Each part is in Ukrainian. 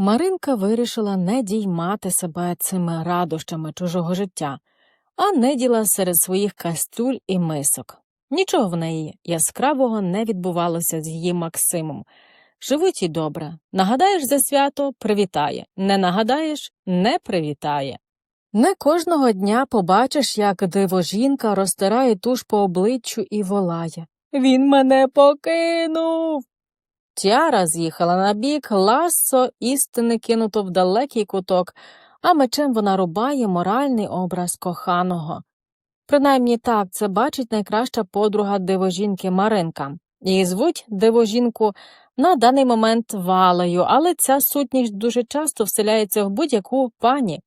Маринка вирішила не діймати себе цими радощами чужого життя, а неділа серед своїх кастрюль і мисок. Нічого в неї яскравого не відбувалося з її Максимом. Живуть і добре. Нагадаєш за свято привітає, не нагадаєш не привітає. Не кожного дня побачиш, як дивожінка розтирає туш по обличчю і волає Він мене покинув. Тіара з'їхала на бік, ласо істини кинуто в далекий куток, а мечем вона рубає моральний образ коханого. Принаймні так це бачить найкраща подруга дивожінки Маринка. Її звуть дивожінку на даний момент валею, але ця сутність дуже часто вселяється в будь-яку пані.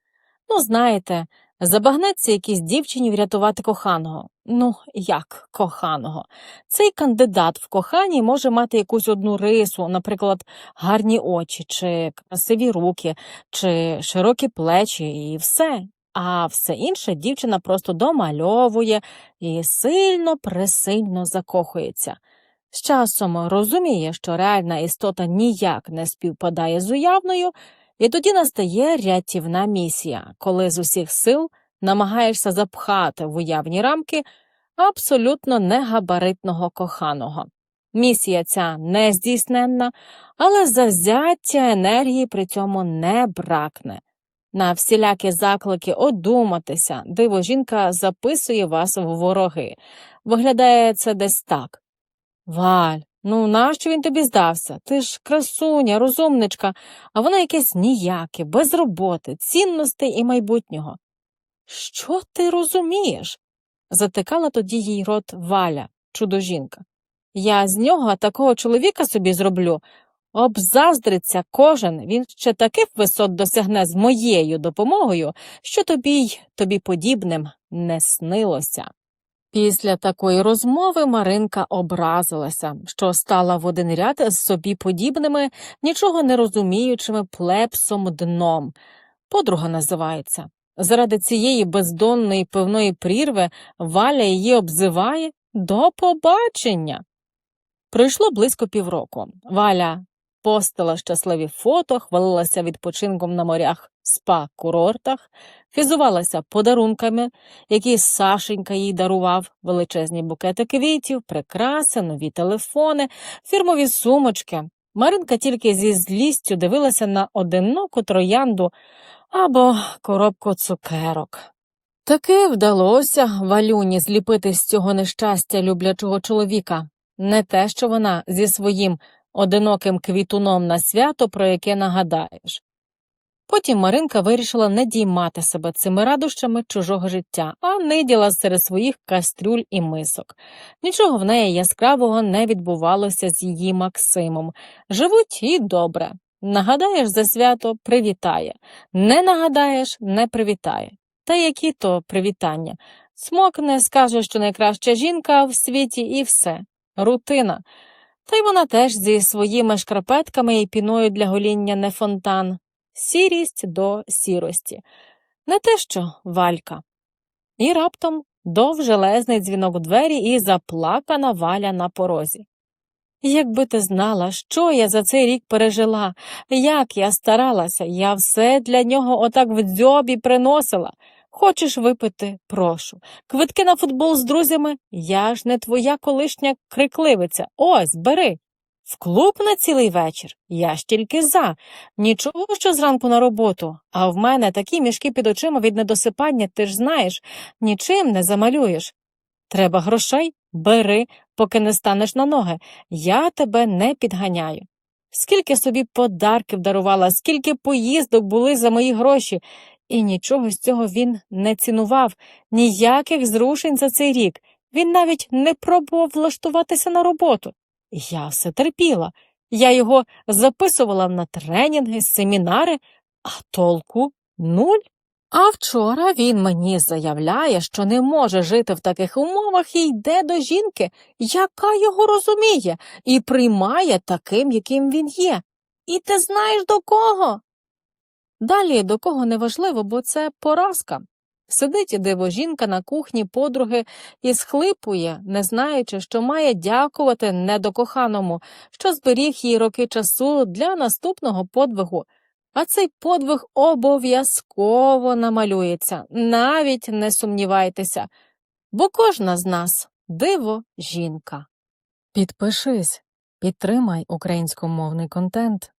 Ну, знаєте, забагнеться якійсь дівчині врятувати коханого. Ну, як коханого? Цей кандидат в коханні може мати якусь одну рису, наприклад, гарні очі, чи красиві руки, чи широкі плечі, і все. А все інше дівчина просто домальовує і сильно пресильно закохується. З часом розуміє, що реальна істота ніяк не співпадає з уявною, і тоді настає рятівна місія, коли з усіх сил намагаєшся запхати в уявні рамки абсолютно негабаритного коханого. Місія ця нездійсненна, але завзяття енергії при цьому не бракне. На всілякі заклики одуматися, диво жінка записує вас в вороги. Виглядає це десь так. Валь, ну нащо він тобі здався? Ти ж красуня, розумничка, а вона якесь ніяке, без роботи, цінностей і майбутнього. Що ти розумієш? затикала тоді їй рот Валя, чудо-жінка. Я з нього такого чоловіка собі зроблю. Обзаздриться кожен, він ще таких висот досягне з моєю допомогою, що тобі й тобі подібним не снилося. Після такої розмови Маринка образилася, що стала в один ряд з собі подібними, нічого не розуміючими плепсом дном. Подруга називається. Заради цієї бездонної пивної прірви Валя її обзиває до побачення. Пройшло близько півроку. Валя постила щасливі фото, хвалилася відпочинком на морях, спа курортах, фізувалася подарунками, які Сашенька їй дарував, величезні букети квітів, прикраси, нові телефони, фірмові сумочки. Маринка тільки зі злістю дивилася на одиноку троянду або коробку цукерок. Таки вдалося Валюні зліпити з цього нещастя люблячого чоловіка, не те, що вона зі своїм одиноким квітуном на свято, про яке нагадаєш. Потім Маринка вирішила не діймати себе цими радощами чужого життя, а ниділа серед своїх кастрюль і мисок. Нічого в неї яскравого не відбувалося з її Максимом. Живуть і добре. Нагадаєш за свято привітає, не нагадаєш не привітає. Та які то привітання? Смокне, скаже, що найкраща жінка в світі, і все. Рутина. Та й вона теж зі своїми шкарпетками і піною для гоління не фонтан. Сірість до сірості. Не те що валька. І раптом довжелезний дзвінок у двері і заплакана валя на порозі. Якби ти знала, що я за цей рік пережила, як я старалася, я все для нього отак в дзьобі приносила. Хочеш випити, прошу. Квитки на футбол з друзями, я ж не твоя колишня крикливиця. Ось, бери. В клуб на цілий вечір. Я ж тільки за. Нічого, що зранку на роботу. А в мене такі мішки під очима від недосипання, ти ж знаєш, нічим не замалюєш. Треба грошей? Бери, поки не станеш на ноги. Я тебе не підганяю. Скільки собі подарків дарувала, скільки поїздок були за мої гроші, і нічого з цього він не цінував, ніяких зрушень за цей рік. Він навіть не пробував влаштуватися на роботу. Я все терпіла. Я його записувала на тренінги, семінари, а толку нуль. А вчора він мені заявляє, що не може жити в таких умовах і йде до жінки, яка його розуміє, і приймає таким, яким він є. І ти знаєш до кого? Далі до кого не важливо, бо це поразка. Сидить диво жінка на кухні подруги і схлипує, не знаючи, що має дякувати недокоханому, що зберіг їй роки часу для наступного подвигу. А цей подвиг обов'язково намалюється, навіть не сумнівайтеся, бо кожна з нас диво жінка. Підпишись, підтримай українськомовний контент.